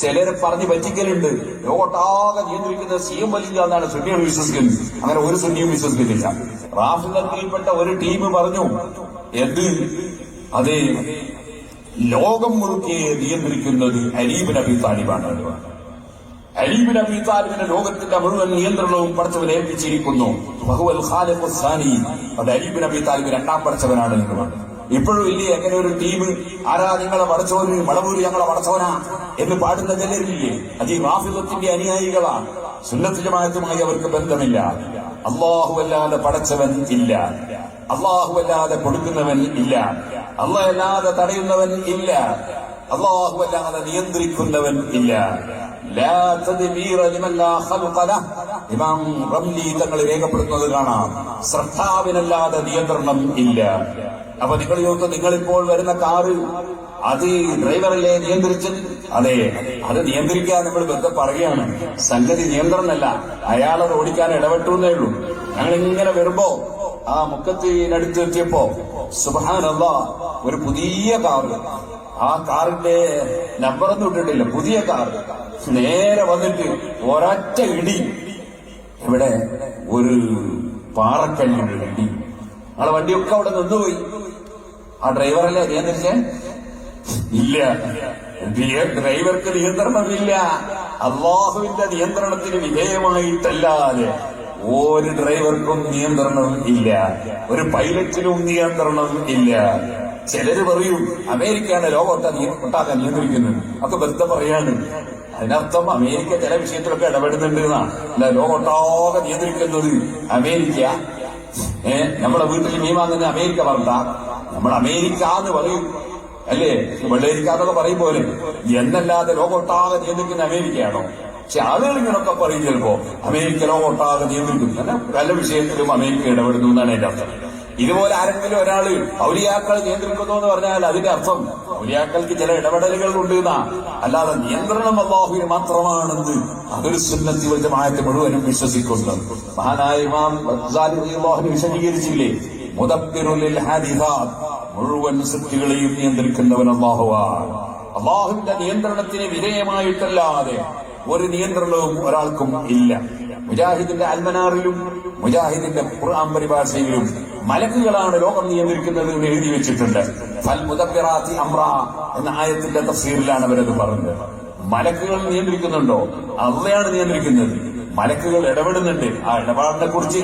ചിലരെ പറഞ്ഞ് പറ്റിക്കലുണ്ട്. ലോകത്താകെ നിയന്ത്രിക്കുന്ന സി എം വലിയ എന്നാണ് സുന്നികൾ വിശ്വസിക്കുന്നത്. അങ്ങനെ ഒരു സുന്നിയും വിശ്വസിക്കുന്നില്ല. റാഫിലത്തിൽപ്പെട്ട ഒരു ടീം പറഞ്ഞു എന്ത്? അതെ ലോകം മുഴുക്കെ നിയന്ത്രിക്കുന്നത് അലീബ് നബി താലിബാണ്. അലീബ് നബി താലിബിന്റെ ലോകത്തിന്റെ മുഴുവൻ നിയന്ത്രണവും പഠിച്ചവൻ ഏൽപ്പിച്ചിരിക്കുന്നു. ബഹുവൽ അത് അലീബ് നബി താലിബ് രണ്ടാം പഠിച്ചവനാണ് എന്ന് പറഞ്ഞു. ഇപ്പോഴും ഇല്ലേ? എങ്ങനെ ഒരു ടീം ആരാ നിങ്ങളെ പടച്ചവന് മടവൂര് ഞങ്ങളെ പടച്ചവനാ എന്ന് പാടുന്ന ചിലരില്ലേ അത് ഈ റാഫിദത്തിന്റെ അനുയായികളാണ്. സുന്നത്ത് ജമാഅത്തുമായി അവർക്ക് ബന്ധമില്ല. അള്ളാഹു അല്ലാതെ പടച്ചവൻ ഇല്ല. അള്ളാഹു അല്ലാതെ കൊടുക്കുന്നവൻ ഇല്ല. അള്ളാഹ് അല്ലാതെ തടയുന്നവൻ ഇല്ല. അള്ളാഹു അല്ലാതെ നിയന്ത്രിക്കുന്നവൻ ഇല്ല. ഇമാം റംലി തങ്ങൾ രേഖപ്പെടുത്തുന്നത് കാണാം. ശ്രദ്ധാവിനല്ലാതെ നിയന്ത്രണം ഇല്ല. അപ്പൊ നിങ്ങൾ ചോദിക്കും നിങ്ങളിപ്പോൾ വരുന്ന കാറ് അത് ഡ്രൈവറല്ലേ നിയന്ത്രിച്ച് അതെ അത് നിയന്ത്രിക്കാൻ നമ്മൾ വെറുതെ പറയുകയാണ്. സംഗതി നിയന്ത്രണമല്ല. അയാളത് ഓടിക്കാൻ ഇടപെട്ടു എന്നേ ഉള്ളൂ. ഞങ്ങൾ ഇങ്ങനെ വരുമ്പോ ആ മുക്കത്തിനടുത്ത് എത്തിയപ്പോ സുബാനല്ല ഒരു പുതിയ കാർ ആ കാറിന്റെ നമ്പറൊന്നും ഇട്ടിട്ടില്ല പുതിയ കാർ നേരെ വന്നിട്ട് ഒരൊറ്റ ഇടി. ഇവിടെ ഒരു പാറക്കല്ലിന്റെ ഇടി. ആളെ വണ്ടിയൊക്കെ അവിടെ നിന്നുപോയി. ആ ഡ്രൈവറല്ലേ നിയന്ത്രിച്ചേ ഇല്ല. ഡ്രൈവർക്ക് നിയന്ത്രണമില്ല. അള്ളാഹുവിന്റെ നിയന്ത്രണത്തിന് വിധേയമായിട്ടല്ലാതെ. ഒരു ഡ്രൈവർക്കും നിയന്ത്രണം ഇല്ല. ഒരു പൈലറ്റിനും നിയന്ത്രണം ഇല്ല. ചിലര് പറയും അമേരിക്കയാണ് ലോകത്തെ ഒട്ടാക്കാൻ നിയന്ത്രിക്കുന്നത്. അതൊക്കെ വെറുതെ പറയാണ്. അതിനർത്ഥം അമേരിക്ക ചില വിഷയത്തിലൊക്കെ ഇടപെടുന്നുണ്ട് എന്നാണ്. അല്ല ലോകൊട്ടാകെ നിയന്ത്രിക്കുന്നത് അമേരിക്ക. ഏ നമ്മുടെ വീട്ടിൽ മീൻ വാങ്ങുന്ന അമേരിക്ക പറഞ്ഞ നമ്മൾ അമേരിക്ക എന്ന് പറയും. അല്ലേ? വെള്ളേരിക്കാന്നൊക്കെ പറയും പോലെ. എന്നല്ലാതെ ലോകൊട്ടാകെ നിയന്ത്രിക്കുന്ന അമേരിക്കയാണോ? പക്ഷെ ആളുകൾ ഇങ്ങനൊക്കെ പറയും ചിലപ്പോ അമേരിക്ക ഒട്ടാകെ നിയന്ത്രിക്കുന്നു. അങ്ങനെ പല വിഷയത്തിലും അമേരിക്ക ഇടപെടുന്നു എന്നാണ് എന്റെ അർത്ഥം. ഇതുപോലെ ആരെങ്കിലും ഒരാൾ ഔലിയാക്കൾ നിയന്ത്രിക്കുന്നു എന്ന് പറഞ്ഞാൽ അതിന്റെ അർത്ഥം ഔലിയാക്കൾക്ക് ചില ഇടപെടലുകൾ ഉണ്ട് എന്നാ. അല്ലാതെ നിയന്ത്രണം അള്ളാഹുവിന് മാത്രമാണെന്ന് അതൊരു സുന്നത്തി വജമായത്തെ മുഴുവനും വിശ്വസിക്കുന്നത് മഹാനായ ഇമാം വിശദീകരിച്ചില്ലേ? ഹാദിസാത്ത് മുഴുവൻ സൃഷ്ടികളെയും നിയന്ത്രിക്കുന്നവൻ അള്ളാഹുവാണ്. അള്ളാഹുവിന്റെ നിയന്ത്രണത്തിന് വിധേയമായിട്ടല്ലാതെ ഒരു നിയന്ത്രണവും ഒരാൾക്കും ഇല്ല. മുജാഹിദിന്റെ അൽമനാറിലും മുജാഹിദിന്റെ ഖുർആൻ പരിഭാഷയിലും മലക്കുകളാണ് ലോകം നിയന്ത്രിക്കുന്നത് എന്ന് എഴുതി വെച്ചിട്ടുണ്ട്. ഫൽ മുദബിറാത്തി അമ്ര എന്ന ആയത്തിന്റെ തഫ്സീറിലാണ് അവരത് പറഞ്ഞത്. മലക്കുകൾ നിയന്ത്രിക്കുന്നുണ്ടോ? അവയാണ് നിയന്ത്രിക്കുന്നത്. മലക്കുകൾ ഇടപെടുന്നുണ്ട്. ആ ഇടപാടിനെ കുറിച്ച്